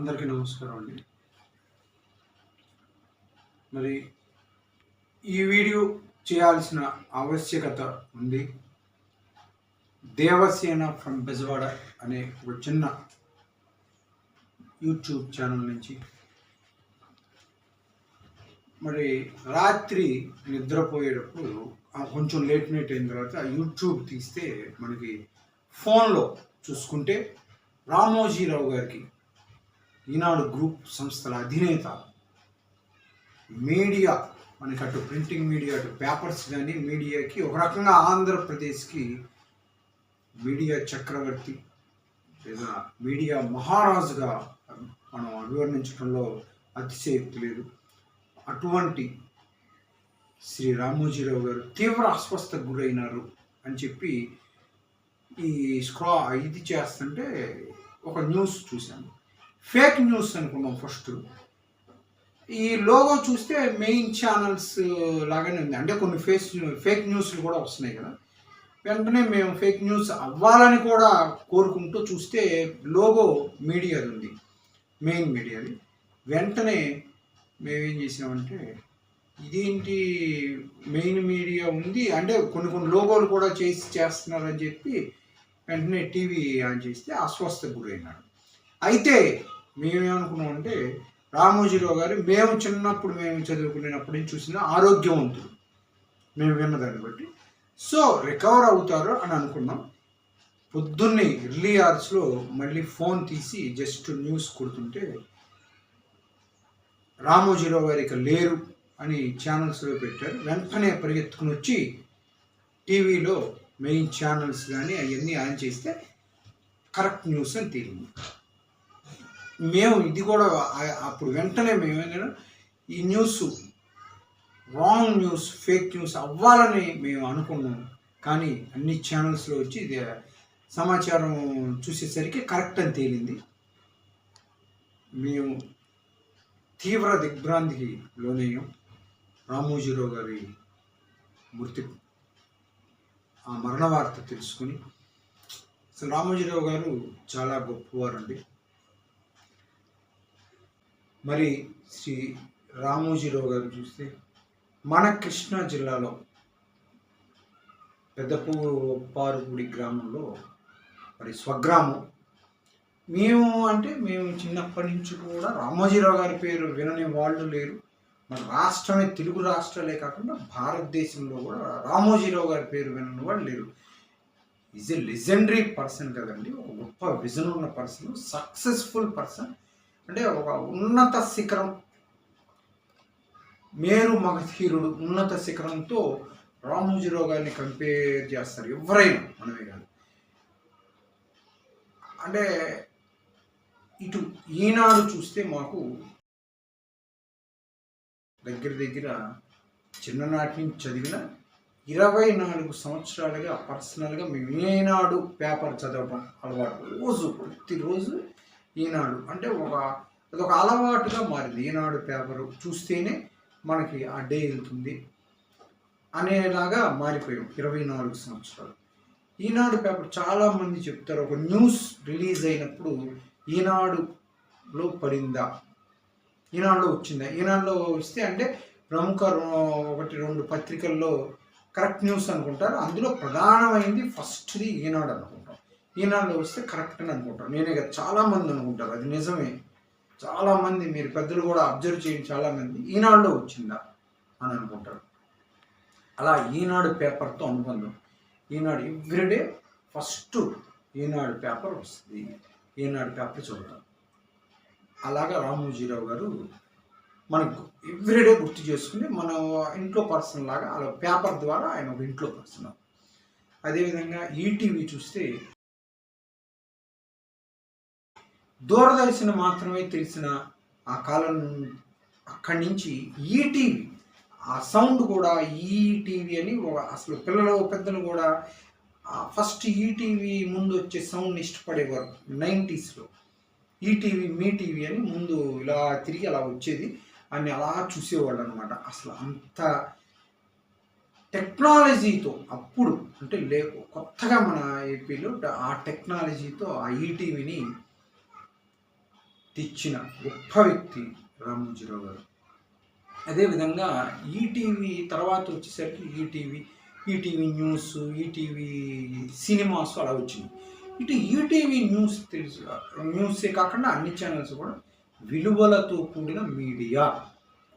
అందరికీ నమస్కారం అండి. మరి ఈ వీడియో చేయాల్సిన ఆవశ్యకత ఉంది. దేవసేన ఫ్రమ్ బెజవాడ అనే ఒక చిన్న యూట్యూబ్ ఛానల్ నుంచి. మరి రాత్రి నిద్రపోయేటప్పుడు కొంచెం లేట్ నైట్ అయిన తర్వాత యూట్యూబ్ తీస్తే మనకి ఫోన్లో చూసుకుంటే రామోజీరావు గారికి ఈనాడు గ్రూప్ సంస్థల అధినేత. మీడియా మనకి అటు ప్రింటింగ్ మీడియా అటు పేపర్స్ కానీ మీడియాకి ఒక రకంగా ఆంధ్రప్రదేశ్కి మీడియా చక్రవర్తి లేదా మీడియా మహారాజుగా మనం అభివర్ణించడంలో అతిశయక్తి లేదు. అటువంటి శ్రీ రామోజీరావు గారు తీవ్ర అస్వస్థకు గురైనారు అని చెప్పి ఈ స్క్రా ఇది చేస్తుంటే ఒక న్యూస్ చూశాను. ఫేక్ న్యూస్ అనుకున్నాం ఫస్ట్ ఈ లోగో చూస్తే మెయిన్ ఛానల్స్ uh, లాగానే ఉంది. అంటే కొన్ని ఫేస్ ఫేక్ న్యూస్లు కూడా వస్తున్నాయి కదా. వెంటనే మేము ఫేక్ న్యూస్ అవ్వాలని కూడా కోరుకుంటూ చూస్తే లోగో మీడియాది ఉంది. మెయిన్ మీడియాది వెంటనే మేమేం చేసామంటే ఇదేంటి మెయిన్ మీడియా ఉంది? అంటే కొన్ని కొన్ని లోగోలు కూడా చేసి చేస్తున్నారని చెప్పి వెంటనే టీవీ ఆన్ చేస్తే అస్వస్థకు గురైనాడు అయితే మేమేమనుకున్నామంటే రామోజీరావు గారు మేము చిన్నప్పుడు మేము చదువుకునేటప్పుడు నుంచి చూసిన ఆరోగ్యవంతుడు మేము విన్నదాన్ని బట్టి. సో రికవర్ అవుతారు అని అనుకున్నాం. పొద్దున్నే ఎర్లీ అవర్స్లో మళ్ళీ ఫోన్ తీసి జస్ట్ న్యూస్ కొడుతుంటే రామోజీరావు గారు ఇక లేరు అని ఛానల్స్లో పెట్టారు. వెంటనే పరిగెత్తుకుని వచ్చి టీవీలో మెయిన్ ఛానల్స్ కానీ అవన్నీ ఆన్ చేస్తే కరెక్ట్ న్యూస్ అని తేలింది. మేము ఇది కూడా అప్పుడు వెంటనే మేము ఏంటంటే ఈ news wrong news fake news అవ్వాలని మేము అనుకున్నాం. కానీ అన్ని ఛానల్స్లో వచ్చి ఇది సమాచారం చూసేసరికి కరెక్ట్ అని తేలింది. మేము తీవ్ర దిగ్భ్రాంతికి లోనయ్యాం. రామోజీరావు గారి మృతి ఆ మరణ వార్త తెలుసుకుని. అసలు రామోజీరావు గారు చాలా గొప్పవారండి. మరి శ్రీ రామోజీరావు గారు చూస్తే మన కృష్ణా జిల్లాలో పెద్దపూపారుగుడి గ్రామంలో మరి స్వగ్రామం. మేము అంటే మేము చిన్నప్పటి నుంచి కూడా రామోజీరావు గారి పేరు వినని వాళ్ళు లేరు. మన రాష్ట్రమే తెలుగు రాష్ట్రాలే కాకుండా భారతదేశంలో కూడా రామోజీరావు గారి పేరు వినని వాళ్ళు లేరు. ఈజ్ ఎ లెజెండరీ పర్సన్ కదండి. ఒక గొప్ప విజన్ ఉన్న పర్సన్ సక్సెస్ఫుల్ పర్సన్ అంటే ఒక ఉన్నత శిఖరం. మేరు మగధీరుడు ఉన్నత శిఖరంతో రామోజీరావు గారిని కంపేర్ చేస్తారు. ఎవరైనా మనమే కాదు. అంటే ఇటు ఈనాడు చూస్తే మాకు దగ్గర దగ్గర చిన్ననాటి నుంచి చదివిన ఇరవై నాలుగు సంవత్సరాలుగా పర్సనల్గా మేము ఈనాడు పేపర్ చదవడం అలవాటు. రోజు ప్రతిరోజు ఈనాడు. అంటే ఒక అదొక అలవాటుగా మారింది. ఈనాడు పేపర్ చూస్తేనే మనకి ఆ డే వెళ్తుంది అనేలాగా మారిపోయాం ఇరవై నాలుగు సంవత్సరాలు. ఈనాడు పేపర్ చాలామంది చెప్తారు ఒక న్యూస్ రిలీజ్ అయినప్పుడు ఈనాడులో పడిందా? ఈనాడులో వచ్చిందా? ఈనాడులో వస్తే అంటే ప్రముఖ ఒకటి రెండు పత్రికల్లో కరెక్ట్ న్యూస్ అనుకుంటారు. అందులో ప్రధానమైంది ఫస్ట్ది ఈనాడు అనుకుంటాం ఈనాడులో వస్తే కరెక్ట్ అని అనుకుంటారు నేనే కదా చాలామంది అనుకుంటారు అది నిజమే. చాలామంది మీరు పెద్దలు కూడా అబ్జర్వ్ చేయండి చాలామంది. ఈనాడులో వచ్చిందా అని అనుకుంటారు. అలా ఈనాడు పేపర్తో అనుబంధం. Eenadu everyday first Eenadu paper వస్తుంది. ఈనాడు పేపర్ చదువుతాం అలాగా రామోజీరావు గారు మనకు ఎవ్రీడే గుర్తు చేసుకుని మన ఇంట్లో పర్సన్ లాగా అలా పేపర్ ద్వారా ఆయన ఒక ఇంట్లో పర్సన్. అదేవిధంగా ఈటీవీ చూస్తే దూరదర్శన్ మాత్రమే తెలిసిన ఆ కాలం అక్కడి నుంచి ఈటీవీ ఆ సౌండ్ కూడా ఈటీవీ అని అసలు పిల్లలు పెద్దలు కూడా ఫస్ట్ ఈటీవీ ముందు వచ్చే సౌండ్ ఇష్టపడేవారు నైంటీస్లో. ఈటీవీ మీ టీవీ అని ముందు ఇలా తిరిగి అలా వచ్చేది అని అలా చూసేవాళ్ళు అనమాట అసలు అంత టెక్నాలజీతో అప్పుడు అంటే లేకు కొత్తగా మన ఏపీలో ఆ టెక్నాలజీతో ఆ ఈటీవీని తెచ్చిన గొప్ప వ్యక్తి రామోజీరావు గారు. అదేవిధంగా ఈటీవీ తర్వాత వచ్చేసరికి ETV ETV news ETV cinemas అలా వచ్చింది ఇటు ఈటీవీ న్యూస్ తెలుసు న్యూసే కాకుండా అన్ని ఛానల్స్ కూడా విలువలతో కూడిన మీడియా.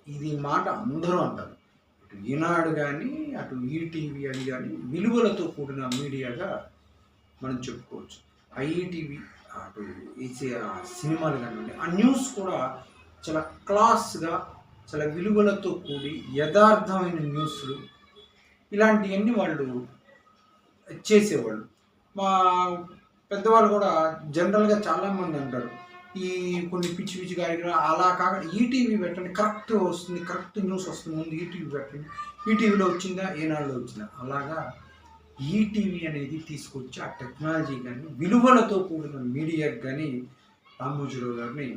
ఇది మాట అందరూ అంటారు. ఇటు ఈనాడు కానీ అటు ఈటీవీ అని కానీ విలువలతో కూడిన మీడియాగా మనం చెప్పుకోవచ్చు. ఐఈటీవీ అటు ఈసీ సినిమాలు కానివ్వండి ఆ న్యూస్ కూడా చాలా క్లాస్గా చాలా విలువలతో కూడి యథార్థమైన న్యూస్లు ఇలాంటివన్నీ వాళ్ళు చేసేవాళ్ళు. మా పెద్దవాళ్ళు కూడా జనరల్గా చాలామంది అంటారు ఈ కొన్ని పిచ్చి పిచ్చి కార్యక్రమాలు అలా కాక ఈటీవీ పెట్టండి కరెక్ట్ వస్తుంది కరెక్ట్ న్యూస్ వస్తుంది ముందు ఈటీవీ పెట్టండి ఈటీవీలో వచ్చిందా ఏనాడులో వచ్చిందా? అలాగా ఈటీవీ అనేది తీసుకొచ్చి ఆ టెక్నాలజీ కానీ విలువలతో కూడిన మీడియాకి కానీ రామోజీరావు గారిని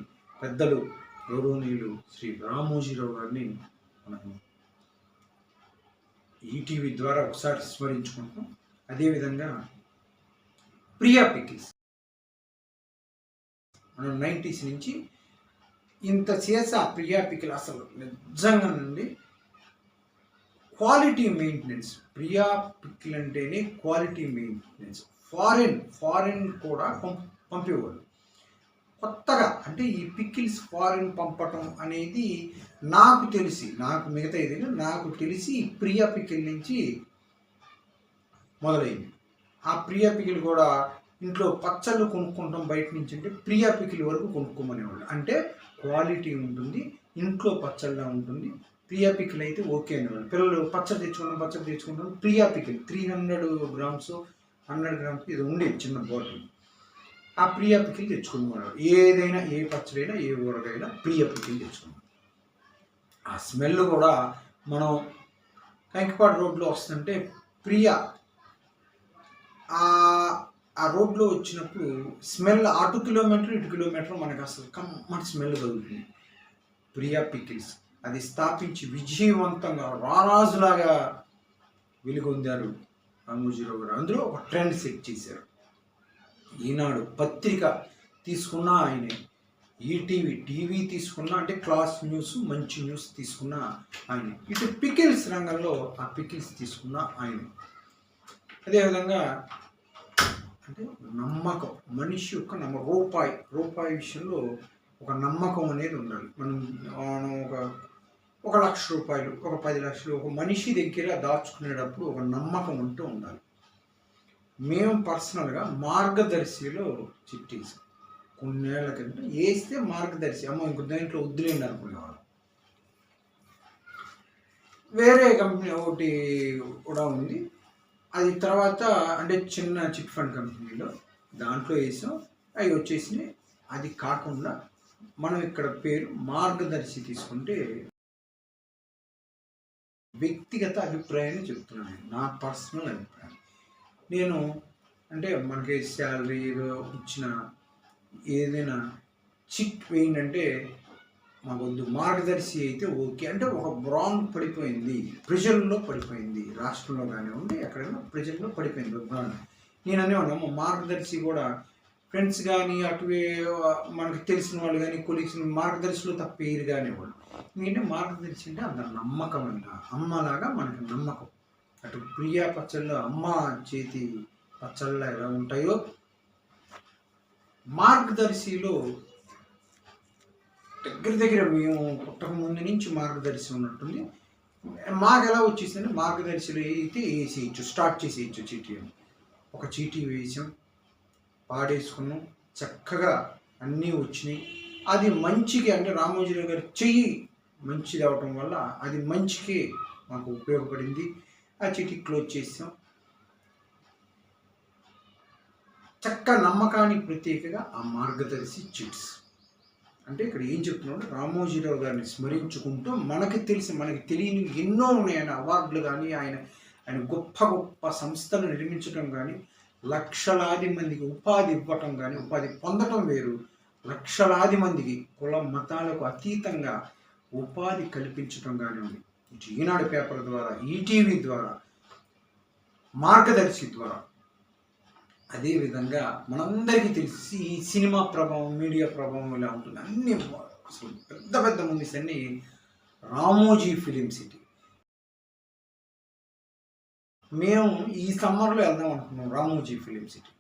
పెద్దలు గౌరవనీయులు శ్రీ రామోజీరావు గారిని మనము ఈటీవీ ద్వారా ఒకసారి స్మరించుకుంటాం అదేవిధంగా ప్రియా పికిల్స్. మనం నైంటీస్ నుంచి ఇంత చేసే ఆ ప్రియా పికిల్ అసలు నిజంగా నుండి క్వాలిటీ మెయింటెనెన్స్ ప్రియా పికిల్ అంటేనే క్వాలిటీ మెయింటెనెన్స్. ఫారిన్ ఫారిన్ కూడా పంప్ పంపేవాళ్ళు. కొత్తగా అంటే ఈ పికిల్స్ ఫారిన్ పంపటం అనేది నాకు తెలిసి నాకు మిగతా ఇది నాకు తెలిసి ప్రియా పికిల్ నుంచి మొదలైంది. ఆ ప్రియా పికిల్ కూడా ఇంట్లో పచ్చళ్ళు కొనుక్కుంటాం బయట నుంచి అంటే ప్రియా పికిల్ వరకు కొనుక్కోమనేవాళ్ళు. అంటే క్వాలిటీ ఉంటుంది ఇంట్లో పచ్చళ్ళ ఉంటుంది ప్రియా పికిల్ అయితే ఓకే అనేవాళ్ళు పిల్లలు పచ్చడి తెచ్చుకుంటాం పచ్చడి తెచ్చుకుంటాం. Priya pickle three hundred grams hundred grams ఇది ఉండేది చిన్న బాటిల్ ఆ ప్రియా పికిల్ తెచ్చుకునేవాడు ఏదైనా ఏ పచ్చడైనా ఏ ఊరగైనా ప్రియా పికిల్ తెచ్చుకున్నాం ఆ స్మెల్ కూడా మనం కంకిపాడు రోడ్లో వస్తుంటే ప్రియా ఆ రోడ్లో వచ్చినప్పుడు స్మెల్ అటు కిలోమీటర్ ఇటు కిలోమీటర్ మనకు అసలు కమ్మటి స్మెల్ కలుగుతుంది ప్రియా పికిల్స్. అది స్థాపించి విజయవంతంగా రారాజులాగా వెలుగొందారు రామోజీరావు గారు. అందులో ఒక ట్రెండ్ సెట్ చేశారు. ఈనాడు పత్రిక తీసుకున్నా ఆయనే ఈటీవీ టీవీ తీసుకున్నా అంటే క్లాస్ న్యూస్ మంచి న్యూస్ తీసుకున్నా ఆయన. ఇటు పికిల్స్ రంగంలో ఆ పికిల్స్ తీసుకున్న ఆయన. అదేవిధంగా అంటే నమ్మకం మనిషి యొక్క నమ్మ రూపాయి రూపాయి విషయంలో ఒక నమ్మకం అనేది ఉండాలి. మనం మనం ఒక ఒక లక్ష రూపాయలు ఒక పది లక్షలు ఒక మనిషి దగ్గర దాచుకునేటప్పుడు ఒక నమ్మకం ఉంటూ ఉండాలి. మేము పర్సనల్గా మార్గదర్శిలో చిట్టేసాం. కొన్నేళ్ళ కింద వేస్తే మార్గదర్శి. అమ్మ ఇంకో దాంట్లో వద్దులేండి అనుకునేవాళ్ళం. వేరే కంపెనీ ఒకటి కూడా ఉంది. అది తర్వాత అంటే చిన్న చిట్ ఫండ్ కంపెనీలో దాంట్లో వేసాం. అవి వచ్చేసినాయి. అది కాకుండా మనం ఇక్కడ పేరు మార్గదర్శి తీసుకుంటే వ్యక్తిగత అభిప్రాయాన్ని చెప్తున్నాను నా పర్సనల్ అభిప్రాయం. నేను అంటే మనకి శాలరీ వచ్చిన ఇచ్చిన ఏదైనా చిట్ వేయండి మా వద్దు మార్గదర్శి అయితే ఓకే. అంటే ఒక బ్రాంగ్ పడిపోయింది. ప్రజల్లో పడిపోయింది. రాష్ట్రంలో కానివ్వండి ఎక్కడైనా ప్రజల్లో పడిపోయింది. బ్రాంగ్ బ్రాండ్ నేను అనేవాడు మా మార్గదర్శి కూడా ఫ్రెండ్స్ కానీ అటువే మనకి తెలిసిన వాళ్ళు కానీ కొలీగ్స్ మార్గదర్శిలో తప్ప పేరు కానివ్వడు ఎందుకంటే మార్గదర్శి అంటే అంత నమ్మకమైన అమ్మలాగా మనకి నమ్మకం. అటు ప్రియా పచ్చళ్ళు అమ్మ చేతి పచ్చళ్ళ ఎలా ఉంటాయో మార్గదర్శిలో దగ్గర దగ్గర మేము పుట్టక ముందు నుంచి మార్గదర్శి ఉన్నట్టుంది. మాకు ఎలా వచ్చేసిందంటే మార్గదర్శిలో అయితే వేసేయచ్చు స్టార్ట్ చేసేయచ్చు చీటీ ఒక చీటీ వేసాం. పాడేసుకున్నాం. చక్కగా అన్నీ వచ్చినాయి. అది మంచికి అంటే రామోజీరావు గారి చెయ్యి మంచిది అవటం వల్ల అది మంచికి మాకు ఉపయోగపడింది. ఆ చీటీ క్లోజ్ చేసాం. చక్క నమ్మకానికి ప్రత్యేకగా ఆ మార్గదర్శి చిట్స్. అంటే ఇక్కడ ఏం చెప్తున్నాడు? రామోజీరావు గారిని స్మరించుకుంటూ మనకి తెలిసి మనకి తెలియని ఎన్నో ఉన్నాయి ఆయన అవార్డులు కానీ ఆయన ఆయన గొప్ప గొప్ప సంస్థలు నిర్మించడం కానీ లక్షలాది మందికి ఉపాధి ఇవ్వటం కానీ ఉపాధి పొందటం వేరు. లక్షలాది మందికి కుల మతాలకు అతీతంగా ఉపాధి కల్పించటం కానివ్వండి ఇటు ఈనాడు పేపర్ ద్వారా ఈటీవీ ద్వారా మార్గదర్శి ద్వారా. అదేవిధంగా మనందరికీ తెలిసి ఈ సినిమా ప్రభావం మీడియా ప్రభావం ఇలా ఉంటుంది. అన్ని అసలు పెద్ద పెద్ద మూవీస్ అన్ని రామోజీ ఫిలిం సిటీ. మేము ఈ సమ్మర్లో వెళ్దాం అనుకున్నాం రామోజీ ఫిలిం సిటీ.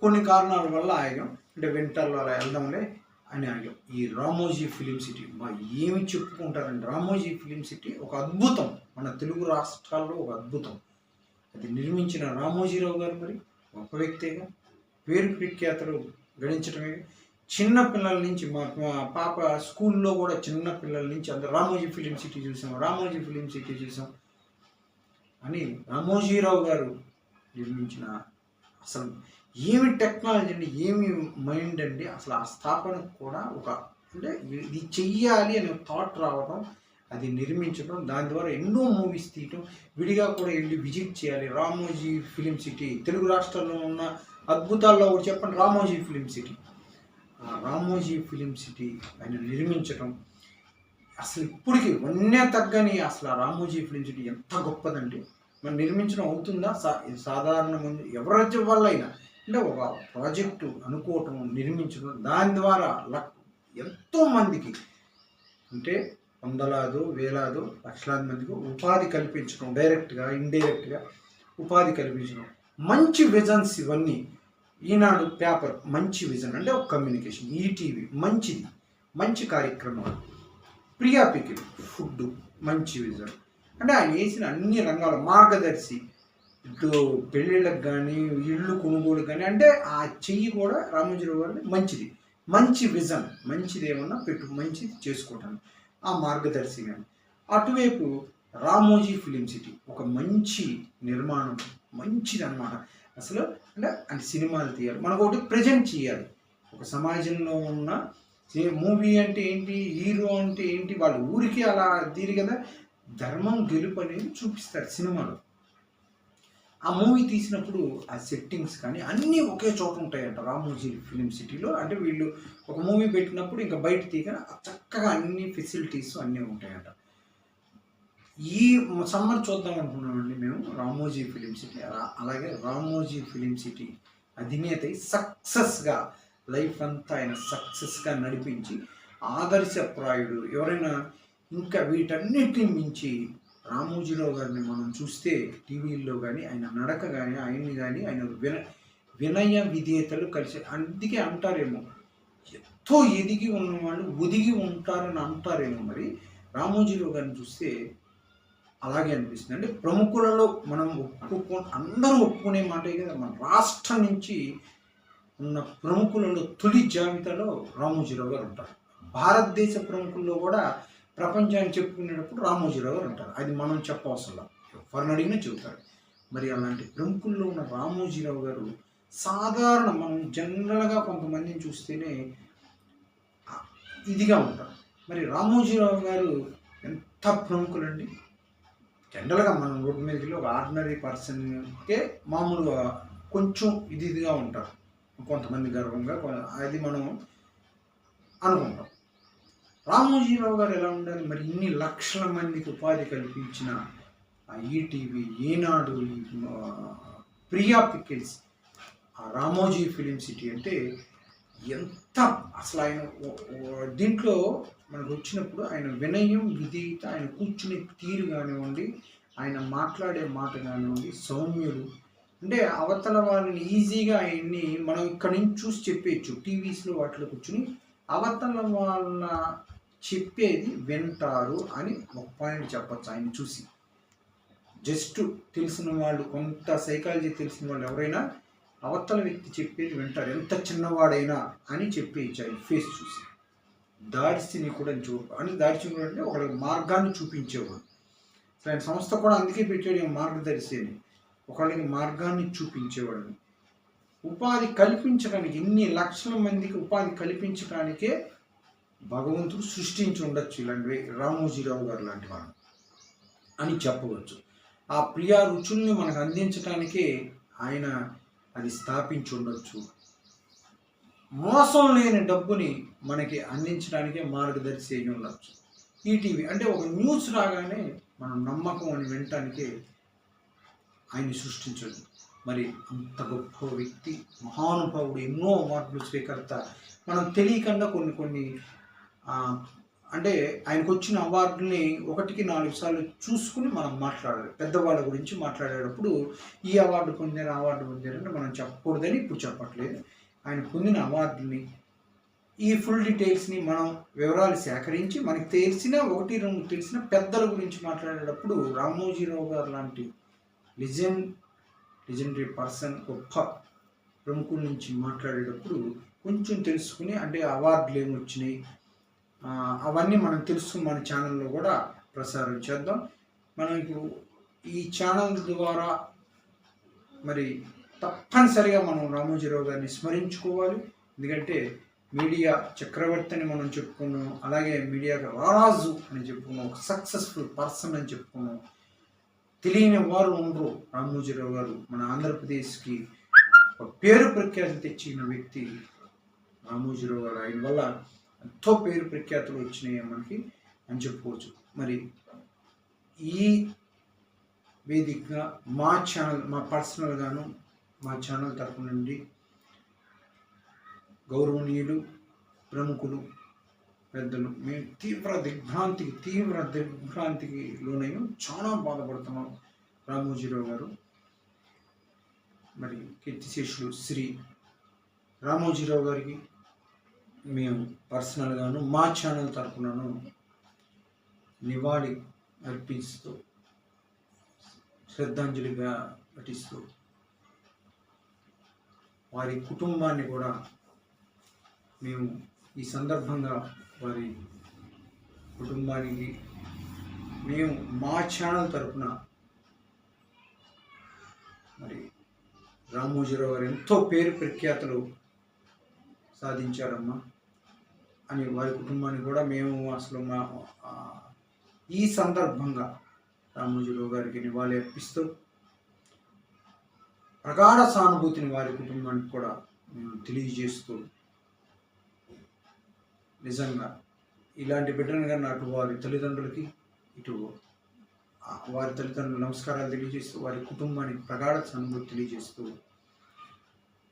కొన్ని కారణాల వల్ల ఆగాం. అంటే వింటర్లో అలా వెళ్దాంలే అని ఆగాం. ఈ రామోజీ ఫిలిం సిటీ మా ఏమి చెప్పుకుంటారంటే రామోజీ ఫిలిం సిటీ ఒక అద్భుతం. మన తెలుగు రాష్ట్రాల్లో ఒక అద్భుతం. అది నిర్మించిన రామోజీరావు గారు మరి గొప్ప వ్యక్తిగా పేరు ప్రఖ్యాతలు గణించడమే చిన్న పిల్లల నుంచి మా పాప స్కూల్లో కూడా చిన్న పిల్లల నుంచి అందరూ రామోజీ ఫిలిం సిటీ చూసాం. రామోజీ ఫిలిం సిటీ చూసాం. అని రామోజీరావు గారు నిర్మించిన అసలు ఏమి టెక్నాలజీ అండి ఏమి మైండ్ అండి అసలు ఆ స్థాపన కూడా ఒక అంటే ఇది చెయ్యాలి అనే థాట్ రావడం అది నిర్మించడం దాని ద్వారా ఎన్నో మూవీస్ తీయటం విడిగా కూడా వెళ్ళి విజిట్ చేయాలి. రామోజీ ఫిలిం సిటీ తెలుగు రాష్ట్రాల్లో ఉన్న అద్భుతాల్లో ఒకటి చెప్పండి Ramoji film city Ramoji film city ఆయన నిర్మించటం అసలు ఇప్పటికి వన్నే తగ్గని అసలు ఆ రామోజీ ఫిలిం సిటీ ఎంత గొప్పదండి. మరి నిర్మించడం అవుతుందా? సా సాధారణ మంది ఎవరి వల్ల అయినా అంటే ఒక ప్రాజెక్టు అనుకోవటం నిర్మించడం దాని ద్వారా లక్ ఎంతో మందికి అంటే వందలాదో వేలాదో లక్షలాది మందికి ఉపాధి కల్పించడం డైరెక్ట్గా ఇండైరెక్ట్గా ఉపాధి కల్పించడం మంచి విజన్స్ ఇవన్నీ ఈనాడు పేపర్ మంచి విజన్ అంటే ఒక కమ్యూనికేషన్ ఈటీవీ మంచిది. మంచి కార్యక్రమాలు. ప్రియా పికిల్ ఫుడ్ మంచి విజన్. అంటే ఆయన వేసిన అన్ని రంగాల మార్గదర్శి. ఇటు పెళ్ళిళ్ళకి కానీ ఇళ్ళు కొనుగోలు కానీ అంటే ఆ చెయ్యి కూడా రామోజీరావు గారి మంచిది. మంచి విజన్ మంచిది ఏమన్నా పెట్టు మంచిది చేసుకోవటానికి ఆ మార్గదర్శి కానీ అటువైపు రామోజీ ఫిలిం సిటీ ఒక మంచి నిర్మాణం మంచిది అనమాట అసలు అంటే అంటే సినిమాలు తీయాలి. మనకు ఒకటి ప్రజెంట్ చేయాలి. ఒక సమాజంలో ఉన్న ఏ మూవీ అంటే ఏంటి హీరో అంటే ఏంటి వాళ్ళ ఊరికి అలా తీరు కదా. ధర్మం గెలుపు అనేది చూపిస్తారు సినిమాలో. ఆ మూవీ తీసినప్పుడు ఆ సెట్టింగ్స్ కానీ అన్నీ ఒకే చోట ఉంటాయంట రామోజీ ఫిలిం సిటీలో అంటే వీళ్ళు ఒక మూవీ పెట్టినప్పుడు ఇంకా బయట తీగ చక్కగా అన్ని ఫెసిలిటీస్ అన్నీ ఉంటాయంట. ఈ సమ్మర్ చూద్దాం అనుకున్నామండి మేము రామోజీ ఫిలిం సిటీ అలా- అలాగే రామోజీ ఫిలిం సిటీ అధినేత సక్సెస్గా లైఫ్ అంతా ఆయన సక్సెస్గా నడిపించి ఆదర్శప్రాయుడు. ఎవరైనా ఇంకా వీటన్నిటిని మించి రామోజీరావు గారిని మనం చూస్తే టీవీల్లో కానీ ఆయన నడక కానీ ఆయన్ని కానీ ఆయన విన వినయ విధేయతలు కలిసి అందుకే అంటారేమో ఎంతో ఎదిగి ఉన్నవాళ్ళు ఒదిగి ఉంటారని అంటారేమో మరి. రామోజీరావు గారిని చూస్తే అలాగే అనిపిస్తుంది. అంటే ప్రముఖులలో మనం ఒప్పుకో అందరూ ఒప్పుకునే మాటే కదా మన రాష్ట్రం నుంచి ఉన్న ప్రముఖులలో తొలి జాబితాలో రామోజీరావు గారు ఉంటారు. భారతదేశ ప్రముఖుల్లో కూడా ప్రపంచాన్ని చెప్పుకునేటప్పుడు రామోజీరావు గారు ఉంటారు. అది మనం చెప్పవసరం ఎవరిని అడిగినా చెబుతారు. మరి అలాంటి ప్రముఖుల్లో ఉన్న రామోజీరావు గారు సాధారణ మనం జనరల్గా కొంతమందిని చూస్తేనే ఇదిగా ఉంటారు. మరి రామోజీరావు గారు ఎంత ప్రముఖులండి? జనరల్గా మనం రోడ్డు మీదకి ఒక ఆర్డినరీ పర్సన్కే మామూలుగా కొంచెం ఇది ఇదిగా ఉంటారు. కొంతమంది గర్వంగా అది మనం అనుకుంటాం. రామోజీరావు గారు ఎలా ఉండాలి? మరి ఇన్ని లక్షల మందికి ఉపాధి కల్పించిన ఈటీవీ ఈనాడు ప్రియా పికిల్స్ ఆ రామోజీ ఫిలిం సిటీ అంటే ఎంత అసలు ఆయన దీంట్లో మనకు వచ్చినప్పుడు ఆయన వినయం విధేయత ఆయన కూర్చునే తీరు కానివ్వండి ఆయన మాట్లాడే మాట కానివ్వండి సౌమ్యుడు అంటే అవతల వాళ్ళని ఈజీగా ఆయన్ని మనం ఇక్కడ నుంచి చూసి చెప్పేయచ్చు. టీవీస్లో వాటిలో కూర్చుని అవతల వాళ్ళ చెప్పేది వింటారు అని ఒక పాయింట్ చెప్పచ్చు ఆయన చూసి. జస్ట్ తెలిసిన వాళ్ళు కొంత సైకాలజీ తెలిసిన వాళ్ళు ఎవరైనా అవతల వ్యక్తి చెప్పేది వింటారు. ఎంత చిన్నవాడైనా అని చెప్పేయచ్చు ఆయన ఫేస్ చూసి. దాడిసిని కూడా చూ అని దాడిసిని అంటే ఒక మార్గాన్ని చూపించేవాడు. ఆయన సంస్థ కూడా అందుకే పెట్టాడు ఈ మార్గదర్శి అని ఒకళ్ళకి మార్గాన్ని చూపించేవాడు ఉపాధి కల్పించడానికి ఇన్ని లక్షల మందికి ఉపాధి కల్పించడానికే భగవంతుడు సృష్టించి ఉండొచ్చు ఇలాంటివి రామోజీరావు గారు లాంటి వాళ్ళు అని చెప్పవచ్చు. ఆ ప్రియా రుచుల్ని మనకు అందించడానికే ఆయన అది స్థాపించి ఉండొచ్చు. మోసం లేని డబ్బుని మనకి అందించడానికే మార్గదర్శి అయి ఉండొచ్చు. ఈటీవీ అంటే ఒక న్యూస్ రాగానే మనం నమ్మకం అని వినటానికే ఆయన్ని సృష్టించదు మరి అంత గొప్ప వ్యక్తి మహానుభావుడు ఎన్నో అవార్డులు స్వీకర్త మనం తెలియకుండా కొన్ని కొన్ని అంటే ఆయనకు వచ్చిన అవార్డుని ఒకటికి నాలుగు సార్లు చూసుకుని మనం మాట్లాడాలి. పెద్దవాళ్ళ గురించి మాట్లాడేటప్పుడు ఈ అవార్డు పొందారు ఆ అవార్డు పొందారని మనం చెప్పకూడదని ఇప్పుడు చెప్పట్లేదు. ఆయన పొందిన అవార్డుని ఈ ఫుల్ డీటెయిల్స్ని మనం వివరాలు సేకరించి మనకి తెలిసిన ఒకటి రెండు తెలిసిన పెద్దల గురించి మాట్లాడేటప్పుడు రామోజీరావు గారు లాంటి లిజెండ్ లిజెండరీ పర్సన్ గొప్ప ప్రముఖుల నుంచి మాట్లాడేటప్పుడు కొంచెం తెలుసుకుని అంటే అవార్డులు ఏమి వచ్చినాయి అవన్నీ మనం తెలుసుకుని మన ఛానల్లో కూడా ప్రసారం చేద్దాం. మనం ఇప్పుడు ఈ ఛానల్ ద్వారా మరి తప్పనిసరిగా మనం రామోజీరావు గారిని స్మరించుకోవాలి. ఎందుకంటే మీడియా చక్రవర్తిని మనం చెప్పుకున్నాం అలాగే మీడియాకి రారాజు అని చెప్పుకున్నాం ఒక సక్సెస్ఫుల్ పర్సన్ అని చెప్పుకున్నాం. తెలియని వారు ఉండరు. రామోజీరావు గారు మన ఆంధ్రప్రదేశ్కి ఒక పేరు ప్రఖ్యాతి తెచ్చిన వ్యక్తి రామోజీరావు గారు. ఆయన వల్ల ఎంతో పేరు ప్రఖ్యాతులు వచ్చినాయి మనకి అని చెప్పుకోవచ్చు. మరి ఈ వేదికగా మా ఛానల్ మా పర్సనల్గాను మా ఛానల్ తరపు నుండి గౌరవనీయులు ప్రముఖులు పెద్దలు మేము తీవ్ర దిగ్భ్రాంతికి తీవ్ర దిగ్భ్రాంతికి లోనయ్యాం చాలా బాధపడుతున్నాం రామోజీరావు గారు. మరి కీర్తిశేషులు శ్రీ రామోజీరావు గారికి మేము పర్సనల్గాను మా ఛానల్ తరఫునను నివాళి అర్పిస్తూ శ్రద్ధాంజలిగా పఠిస్తూ వారి కుటుంబాన్ని కూడా మేము ఈ సందర్భంగా వారి కుటుంబానికి మేము మా ఛానల్ తరపున మరి రామోజీరావు గారు ఎంతో పేరు ప్రఖ్యాతులు సాధించారమ్మా. అని వారి కుటుంబానికి కూడా మేము అసలు మా ఈ సందర్భంగా రామోజీరావు గారికి నివాళి అర్పిస్తూ ప్రగాఢ సానుభూతిని వారి కుటుంబానికి కూడా మేము తెలియజేస్తూ నిజంగా. ఇలాంటి బిడ్డను కానీ అటు వారి తల్లిదండ్రులకి ఇటు వారి తల్లిదండ్రులు నమస్కారాలు తెలియజేస్తూ వారి కుటుంబానికి ప్రగాఢ సానుభూతి తెలియజేస్తూ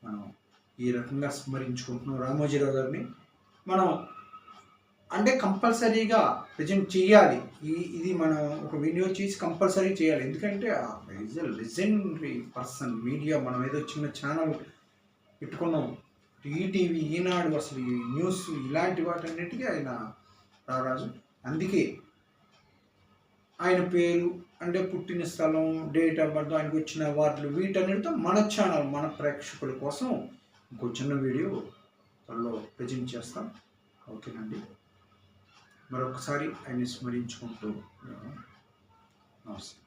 మనం ఈ రకంగా స్మరించుకుంటున్నాం. రామోజీరావు గారిని మనం అంటే కంపల్సరీగా ప్రజెంట్ చేయాలి. ఈ ఇది మనం ఒక వీడియో చేసి కంపల్సరీ చేయాలి. ఎందుకంటే ఈజ్ లెజెండరీ పర్సన్. మీడియా మనం ఏదో చిన్న ఛానల్ పెట్టుకున్నాం. ఈటీవీ ఈనాడు అసలు ఈ న్యూస్ ఇలాంటి వాటన్నిటికీ ఆయన రారాజు. అందుకే ఆయన పేరు అంటే పుట్టిన స్థలం డేట్ ఆఫ్ బర్త్ ఆయనకు వచ్చిన అవార్డులు వీటన్నిటితో మన ఛానల్ మన ప్రేక్షకుల కోసం ఇంకో చిన్న వీడియో త్వరలో ప్రజెంట్ చేస్తాం. ఓకేనండి. మరొకసారి ఆయన స్మరించుకుంటూ నమస్తే.